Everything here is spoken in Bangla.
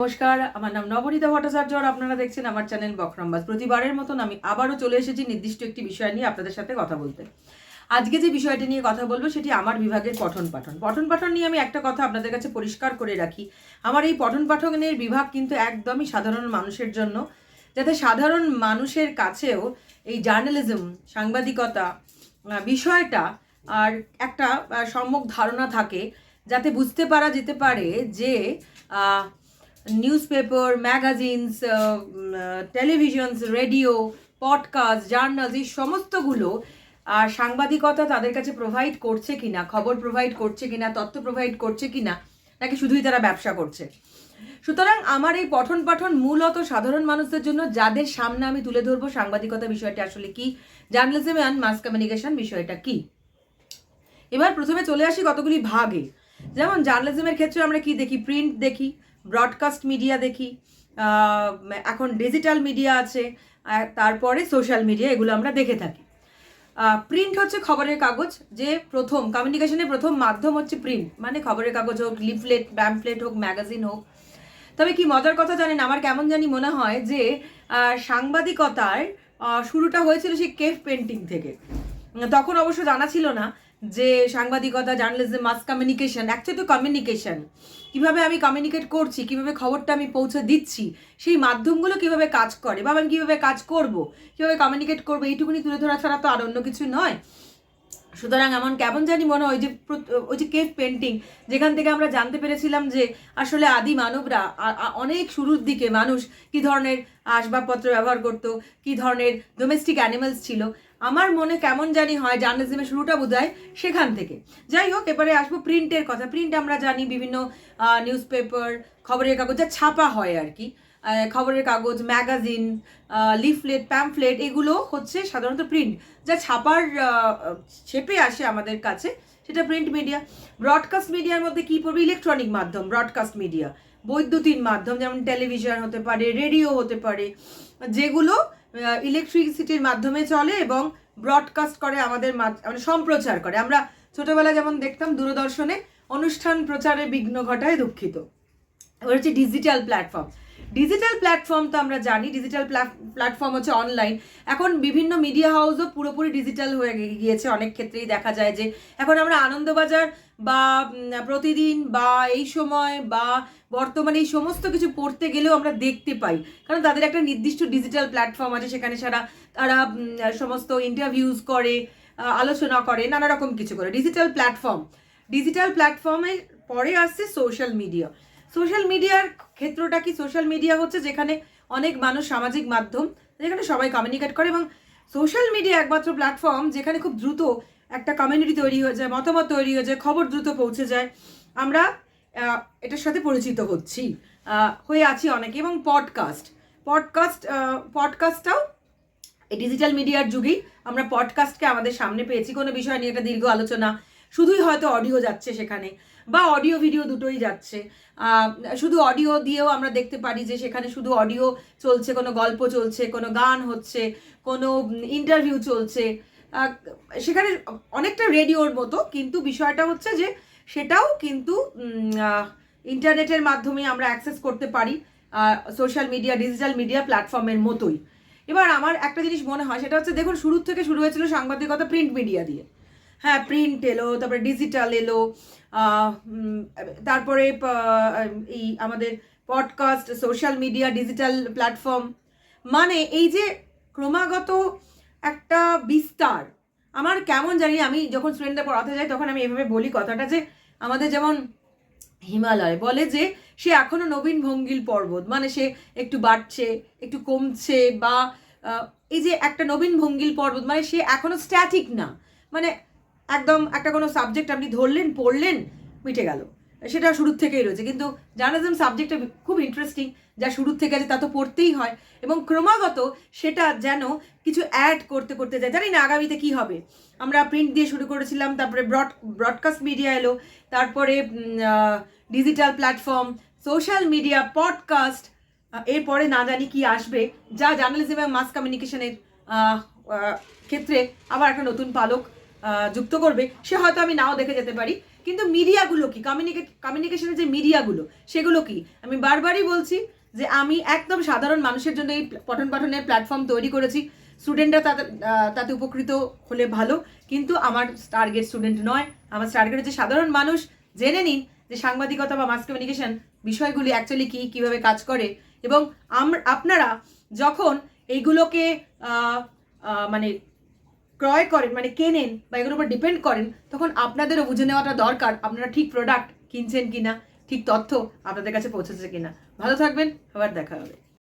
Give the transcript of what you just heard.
নমস্কার, আমার নাম নবনীতা ভট্টাচার্য আর আপনারা দেখছেন আমার চ্যানেল বকরমবাজ প্রতিবারের মতন আমি আবারও চলে এসেছি নির্দিষ্ট একটি বিষয় নিয়ে আপনাদের সাথে কথা বলতে। আজকে যে বিষয়টি নিয়ে কথা বলব সেটি আমার বিভাগের পঠন পাঠন। পঠন পাঠন নিয়ে আমি একটা কথা আপনাদের কাছে পরিষ্কার করে রাখি। আমার এই পঠন পাঠনের বিভাগ কিন্তু একদমই সাধারণ মানুষের জন্য। যাতে সাধারণ মানুষের কাছেও এই জার্নালিজম, সাংবাদিকতা বিষয়টা আর একটা সম্যক ধারণা থাকে, যাতে বুঝতে পারা যেতে পারে যে newspaper magazines televisions radio podcast journals এই সমস্তগুলো, আর সাংবাদিকতা তাদের কাছে প্রোভাইড করছে কিনা, খবর প্রোভাইড করছে কিনা, তথ্য প্রোভাইড করছে কিনা, নাকি শুধুই তারা ব্যবসা করছে? সুতরাং আমার এই পঠন পাঠন মূলত সাধারণ মানুষদের জন্য, যাদের সামনে আমি তুলে ধরবো সাংবাদিকতা বিষয়টা আসলে কি জার্নালিজম অ্যান্ড মাস কমিউনিকেশন বিষয়টা কি? এবার প্রথমে চলে আসি কতগুলি ভাগে। যেমন জার্নালিজমের ক্ষেত্রে আমরা কি দেখি? প্রিন্ট দেখি। ব্রডকাস্ট মিডিয়া দেখি এখন ডিজিটাল মিডিয়া আছে তারপরে সোশ্যাল মিডিয়া এগুলো আমরা দেখে থাকি। প্রিন্ট হচ্ছে খবরের কাগজ, যে প্রথম কমিউনিকেশনের প্রথম মাধ্যম হচ্ছে প্রিন্ট মানে খবরের কাগজ হোক লিফলেট ব্যাম্পলেট হোক ম্যাগাজিন হোক। তবে কি মজার কথা জানেন, আমার কেমন জানি মনে হয় যে সাংবাদিকতার শুরুটা হয়েছিল সেই কেফ পেন্টিং থেকে। তখন অবশ্য জানা ছিল না যে সাংবাদিকতা জার্নালিজম মাস কমিউনিকেশন অ্যাকচুয়ালি তো কমিউনিকেশন কীভাবে আমি কমিউনিকেট করছি, কীভাবে খবরটা আমি পৌঁছে দিচ্ছি, সেই মাধ্যমগুলো কীভাবে কাজ করে, বা আমি কীভাবে কাজ করব, কীভাবে কমিউনিকেট করব, এইটুকুনি তুলে ধরা ছাড়া তো আর অন্য কিছু নয়। সুতরাং এমন কেমন জানি মনে হয় যে ওই যে কেভ পেন্টিং যেখান থেকে আমরা জানতে পেরেছিলাম যে আসলে আদি মানবরা অনেক শুরুর দিকে মানুষ কি ধরনের আসবাবপত্র ব্যবহার করত, কি ধরনের ডোমেস্টিক অ্যানিমালস ছিল। আমার মনে কেমন জানি হয় জার্নালিজমের শুরুটা বোধ হয় সেখান থেকে। যাই হোক, এবারে আসব প্রিন্টের কথা। প্রিন্ট আমরা জানি বিভিন্ন নিউজ পেপার খবরের কাগজ যা ছাপা হয় আর কি। খবরের কাগজ ম্যাগাজিন লিফলেট প্যাম্পলেট এগুলো হচ্ছে সাধারণত প্রিন্ট যা ছাপার ছেপে আসে আমাদের কাছে, সেটা প্রিন্ট মিডিয়া ব্রডকাস্ট মিডিয়ার মধ্যে কি পড়বে? ইলেকট্রনিক মাধ্যম ব্রডকাস্ট মিডিয়া বৈদ্যুতিন মাধ্যম, যেমন টেলিভিশন হতে পারে রেডিও হতে পারে, যেগুলো ইলেকট্রিসিটির মাধ্যমে চলে এবং ব্রডকাস্ট করে আমাদের মানে সম্প্রচার করে। আমরা ছোটবেলায় যেমন দেখতাম দূরদর্শনে অনুষ্ঠান প্রচারে বিঘ্ন ঘটায় দুঃখিত। এবার হচ্ছে ডিজিটাল প্ল্যাটফর্ম ডিজিটাল প্ল্যাটফর্ম তো আমরা জানি ডিজিটাল প্ল্যাটফর্ম হচ্ছে অনলাইন এখন বিভিন্ন মিডিয়া হাউসও পুরোপুরি ডিজিটাল হয়ে গিয়েছে, অনেক ক্ষেত্রেই দেখা যায় যে, এখন আমরা আনন্দবাজার বা প্রতিদিন বা, এই সময় বা, বর্তমানে এই সমস্ত কিছু পড়তে গেলেও আমরা দেখতে পাই। কারণ তাদের একটা নির্দিষ্ট ডিজিটাল প্ল্যাটফর্ম আছে, সেখানে সারা, তারা সমস্ত ইন্টারভিউজ করে আলোচনা করে, নানা রকম কিছু করে। ডিজিটাল প্ল্যাটফর্ম ডিজিটাল প্ল্যাটফর্মে পরে আসছে সোশ্যাল মিডিয়া সোশ্যাল মিডিয়ার ক্ষেত্রটা কি? সোশ্যাল মিডিয়া হচ্ছে যেখানে অনেক মানুষ সামাজিক মাধ্যম, যেখানে সবাই কমিউনিকেট করে এবং সোশ্যাল মিডিয়া একমাত্র প্ল্যাটফর্ম যেখানে খুব দ্রুত একটা কমিউনিটি তৈরি হয়ে যায়, মতামত তৈরি হয়ে যায়, খবর দ্রুত পৌঁছে যায়। আমরা এটার সাথে পরিচিত হচ্ছি হয়ে আছি অনেকে এবং পডকাস্ট পডকাস্ট পডকাস্টটাও ডিজিটাল মিডিয়ার যুগেই আমরা পডকাস্টকে আমাদের সামনে পেয়েছি। কোনো বিষয় নিয়ে একটা দীর্ঘ আলোচনা শুধুই হয়তো অডিও যাচ্ছে সেখানে, বা অডিও ভিডিও দুটোই যাচ্ছে। শুধু অডিও দিয়েও আমরা দেখতে পারি যে সেখানে শুধু অডিও চলছে, কোনো গল্প চলছে, কোনো গান হচ্ছে, কোনো ইন্টারভিউ চলছে। সেখানে অনেকটা রেডিওর মতো, কিন্তু বিষয়টা হচ্ছে যে সেটাও কিন্তু ইন্টারনেটের মাধ্যমে আমরা অ্যাক্সেস করতে পারি সোশ্যাল মিডিয়া ডিজিটাল মিডিয়া প্ল্যাটফর্মের মতোই। এবার আমার একটা জিনিস মনে হয়, সেটা হচ্ছে দেখুন, শুরুর থেকে শুরু হয়েছিল সাংবাদিকতা প্রিন্ট মিডিয়া দিয়ে। হ্যাঁ প্রিন্ট এলো, তারপরে ডিজিটাল এলো তারপরে এই আমাদের podcast social media digital platform মানে এই যে ক্রমাগত একটা বিস্তার, আমার কেমন জানি আমি যখন স্টুডেন্টদের পড়াতে যাই, তখন আমি এভাবে বলি কথাটা যে, আমাদের যেমন হিমালয় বলে যে, সে এখনও নবীন ভঙ্গিল পর্বত মানে সে একটু বাড়ছে, একটু কমছে বা এই যে একটা নবীন ভঙ্গিল পর্বত মানে সে এখনও স্ট্যাটিক না মানে একদম একটা কোনো সাবজেক্ট আপনি ধরলেন, পড়লেন, মিটে গেল। সেটা শুরুর থেকেই রয়েছে। কিন্তু জার্নালিজম সাবজেক্টটা খুব ইন্টারেস্টিং যা শুরুর থেকে আছে তা তো পড়তেই হয়। এবং ক্রমাগত সেটা যেন কিছু অ্যাড করতে করতে যায়। জানি না আগামীতে কি হবে। আমরা প্রিন্ট দিয়ে শুরু করেছিলাম, তারপরে ব্রড ব্রডকাস্ট মিডিয়া এলো, তারপরে digital platform social media podcast এরপরে না জানি কি আসবে। যা জার্নালিজম এবং মাস কমিউনিকেশনের ক্ষেত্রে আবার একটা নতুন পালক যুক্ত করবে, সে হয়তো আমি নাও দেখে যেতে পারি। কিন্তু মিডিয়াগুলো কি? কমিউনিকেট কমিউনিকেশনের যে মিডিয়াগুলো, সেগুলো কি? আমি বারবারই বলছি যে আমি একদম সাধারণ মানুষের জন্য এই পঠন পাঠনের প্ল্যাটফর্ম তৈরি করেছি। স্টুডেন্টরা তাতে তাতে উপকৃত হলে ভালো, কিন্তু আমার টার্গেট স্টুডেন্ট নয়। আমার টার্গেট হচ্ছে সাধারণ মানুষ। জেনে নিন যে সাংবাদিকতা বা মাস কমিউনিকেশন বিষয়গুলি অ্যাকচুয়ালি কী, কীভাবে কাজ করে। এবং আপনারা যখন এইগুলোকে মানে ক্রয় করেন মানে কেনেন বা এগুলোর উপর ডিপেন্ড করেন, তখন আপনাদেরও বুঝে নেওয়াটা দরকার আপনারা ঠিক প্রোডাক্ট কিনছেন কিনা, ঠিক তথ্য আপনাদের কাছে পৌঁছেছে কিনা। ভালো থাকবেন, আবার দেখা হবে।